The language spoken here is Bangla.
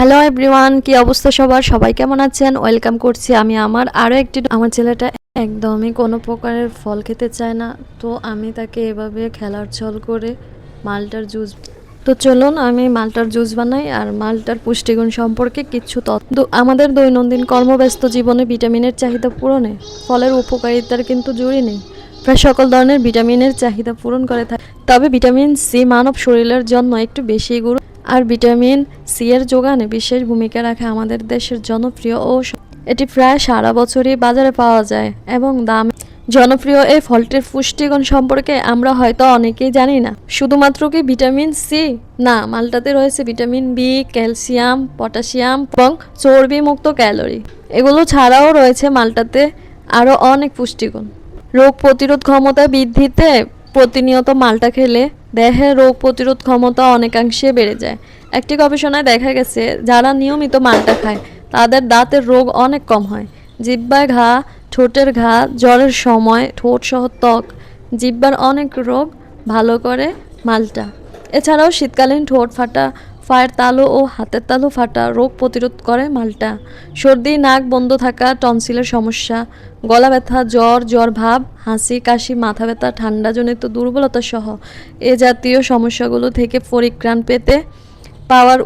হ্যালো এভরিওয়ান কি অবস্থা সবার? সবাই কেমন আছেন? ওয়েলকাম করছি আমি আমার আরও একটি আমার ছেলেটা একদমই কোনো প্রকারের ফল খেতে চায় না। তো আমি তাকে এভাবে খেলার ছল করে মালটার জুস তো চলুন আমি মালটার জুস বানাই আর মালটার পুষ্টিগুণ সম্পর্কে কিছু তথ্য। আমাদের দৈনন্দিন কর্মব্যস্ত জীবনে ভিটামিনের চাহিদা পূরণে ফলের উপকারিতার কিন্তু জুড়ি নেই। প্রায় সকল ধরনের ভিটামিনের চাহিদা পূরণ করে থাকে। তবে ভিটামিন সি মানব শরীরের জন্য একটু বেশি গুরু আর ভিটামিন সি এর যোগানে বিশেষ ভূমিকা রাখে আমাদের দেশের জনপ্রিয় স- এটি প্রায় সারা বছরই বাজারে পাওয়া যায় এবং দাম জনপ্রিয় এই ফলটির পুষ্টিগুণ সম্পর্কে আমরা হয়তো অনেকেই জানি না। শুধুমাত্র কি ভিটামিন সি না, মালটাতে রয়েছে ভিটামিন বি ক্যালসিয়াম, পটাশিয়াম এবং চর্বি মুক্ত ক্যালোরি। এগুলো ছাড়াও রয়েছে মালটাতে আরও অনেক পুষ্টিগুণ। রোগ প্রতিরোধ ক্ষমতা বৃদ্ধিতে প্রতিনিয়ত মালটা খেলে দেহে রোগ প্রতিরোধ ক্ষমতা অনেকাংশে বেড়ে যায়। একটি গবেষণায় দেখা গেছে, যারা নিয়মিত মালটা খায়, তাদের দাঁতের রোগ অনেক কম হয়। জিব্বায় ঘা, ঠোঁটের ঘা, জ্বরের সময়, ঠোঁট সহ ত্বক, জিব্বার অনেক রোগ ভালো করে মালটা। এছাড়াও শীতকালীন ঠোঁট ফাটা পায়ের তালু ও হাতের তালু ফাটা রোগ প্রতিরোধ করে মালটা। সর্দি, নাক বন্ধ থাকা, টনসিলের সমস্যা, গলা ব্যথা, জ্বর জ্বর ভাব, হাসি, কাশি, মাথা ব্যথা, ঠান্ডাজনিত দুর্বলতা সহ এ জাতীয় সমস্যাগুলো থেকে পরিত্রাণ পেতে পাওয়ার